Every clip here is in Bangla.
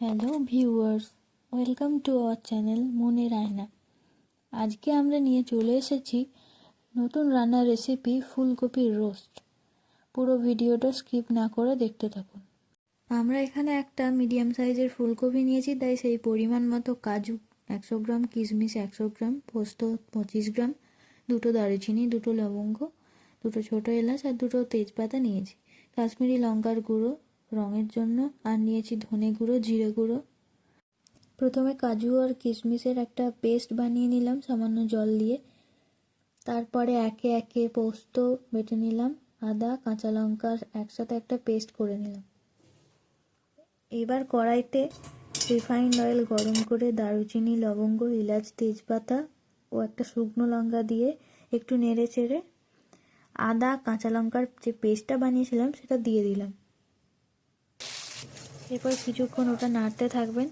Hello viewers welcome to our channel মনে রায়না আজকে আমরা নিয়ে চলে এসেছি নতুন রান্নার রেসিপি ফুলকপির রোস্ট পুরো ভিডিওটা স্কিপ না করে দেখতে থাকুন। আমরা এখানে একটা মিডিয়াম সাইজের ফুলকপি নিয়েছি, তাই সেই পরিমাণ মতো কাজু একশো গ্রাম, কিশমিশ একশো গ্রাম, পোস্ত পঁচিশ গ্রাম, দুটো দারুচিনি, দুটো লবঙ্গ, দুটো ছোটো এলাচ আর দুটো তেজপাতা নিয়েছি। কাশ্মীরি লঙ্কার গুঁড়ো রঙের জন্য, আর নিয়েছি ধনে গুঁড়ো, জিরে গুঁড়ো। প্রথমে কাজু আর কিশমিশের একটা পেস্ট বানিয়ে নিলাম, সামান্য জল দিয়ে। তারপরে একে একে পোস্ত বেটে নিলাম, আদা, কাঁচা লঙ্কার একসাথে একটা পেস্ট করে নিলাম। এবার কড়াইতে রিফাইন্ড অয়েল গরম করে দারুচিনি, লবঙ্গ ইলাচ তেজপাতা ও একটা শুকনো লঙ্কা দিয়ে একটু নেড়ে চেড়ে আদা, কাঁচা লঙ্কার যে পেস্টটা বানিয়েছিলাম, সেটা দিয়ে দিলাম। এরপর কিছুক্ষণ ওটা নাড়তে থাকবেন।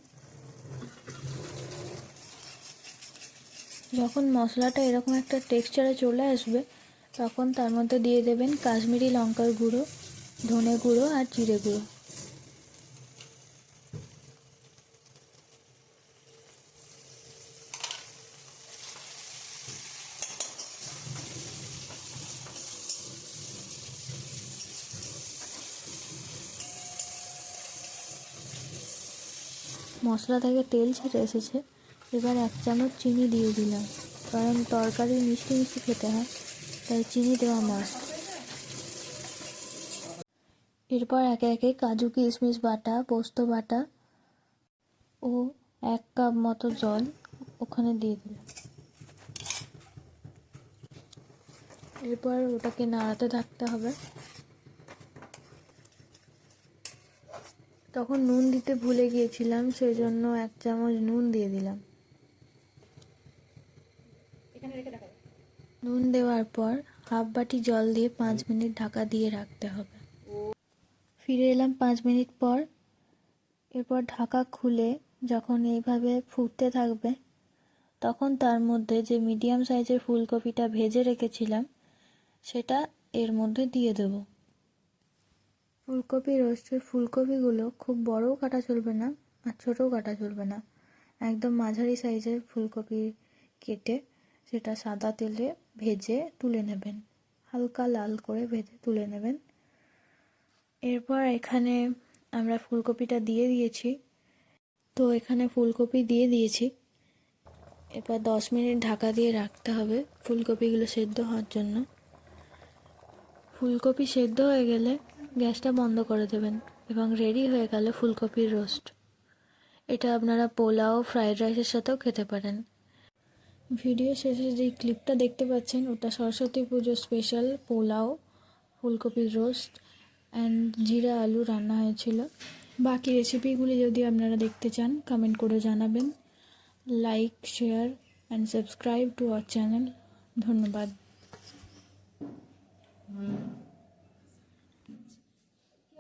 যখন মশলাটা এরকম একটা টেক্সচারে চলে আসবে, তখন তার মধ্যে দিয়ে দেবেন কাশ্মীরি লঙ্কার গুঁড়ো, ধনে গুঁড়ো আর জিরে গুঁড়ো। মশলা থেকে তেল ছেড়ে এসেছে। এবার এক চামচ চিনি দিয়ে দিলাম, কারণ তরকারি মিষ্টি মিষ্টি খেতে হয়, তাই চিনি দেওয়া মাস্ট এরপর একে একে কাজু, কিশমিশ বাটা, পোস্ত বাটা ও এক কাপ মতো জল ওখানে দিয়ে দিলাম। এরপর ওটাকে নাড়াতে থাকতে হবে। তখন নুন দিতে ভুলে গিয়েছিলাম সেই জন্য এক চামচ নুন দিয়ে দিলাম। নুন দেওয়ার পর হাফ বাটি জল দিয়ে পাঁচ মিনিট ঢাকা দিয়ে রাখতে হবে। ফিরে এলাম পাঁচ মিনিট পর। এরপর ঢাকা খুলে যখন এইভাবে ফুটতে থাকবে তখন তার মধ্যে যে মিডিয়াম সাইজের ফুলকপিটা ভেজে রেখেছিলাম সেটা এর মধ্যে দিয়ে দেবো। ফুলকপি রোস্টের ফুলকপিগুলো খুব বড়ও কাটা চলবে না আর ছোটও কাটা চলবে না। একদম মাঝারি সাইজের ফুলকপি কেটে সেটা সাদা তেলে ভেজে তুলে নেবেন। হালকা লাল করে ভেজে তুলে নেবেন। এরপর এখানে আমরা ফুলকপিটা দিয়ে দিয়েছি। তো এখানে ফুলকপি দিয়ে দিয়েছি। এবার দশ মিনিট ঢাকা দিয়ে রাখতে হবে ফুলকপিগুলো সেদ্ধ হওয়ার জন্য। ফুলকপি সেদ্ধ হয়ে গেলে গ্যাসটা বন্ধ করে দেবেন এবং রেডি হয়ে গেল ফুলকপির রোস্ট। এটা আপনারা পোলাও ফ্রাইড রাইসের সাথেও খেতে পারেন। ভিডিও শেষে যে ক্লিপটা দেখতে পাচ্ছেন, ওটা সরস্বতী পুজো স্পেশাল পোলাও, ফুলকপির রোস্ট অ্যান্ড জিরা আলু রান্না হয়েছিল। বাকি রেসিপিগুলি যদি আপনারা দেখতে চান কমেন্ট করে জানাবেন। Like share and subscribe to our channel ধন্যবাদ।